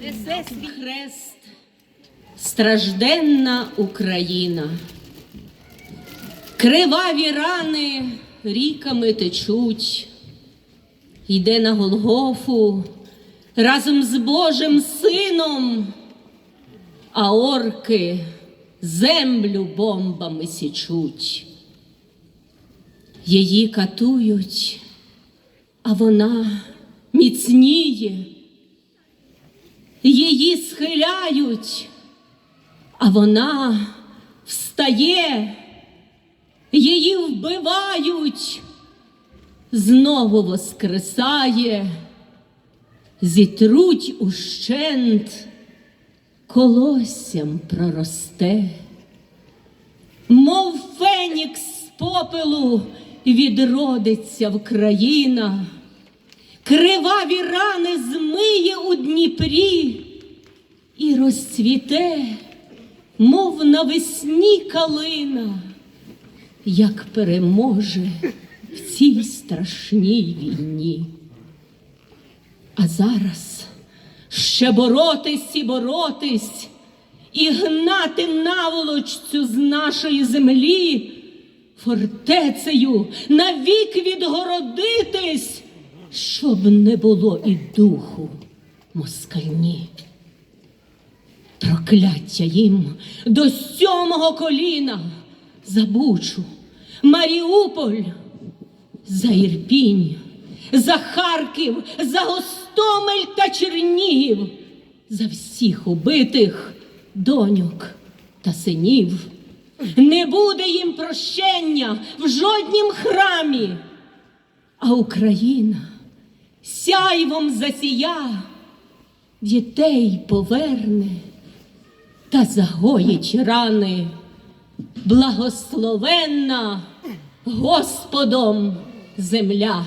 Несе свій хрест стражденна Україна. Криваві рани ріками течуть, йде на Голгофу разом з Божим Сином, а орки землю бомбами січуть. Її катують, а вона міцніє. Її схиляють, а вона встає, її вбивають, знову воскресає, зітруть ущент, колоссям проросте, мов фенікс з попелу відродиться Вкраїна. Криваві рани змиє у Дніпрі і розцвіте, мов навесні калина, як переможе в цій страшній війні. А зараз ще боротись і боротись, і гнати наволочцю з нашої землі, фортецею навік відгородитись щоб не було і духу москальні. Прокляття їм до сьомого коліна за Бучу, Маріуполь, за Ірпінь, за Харків, за Гостомель та Чернігів, за всіх убитих доньок та синів. Не буде їм прощення в жоднім храмі, а Україна сяйвом засія, дітей поверне та загоїть рани, благословенна Господом земля.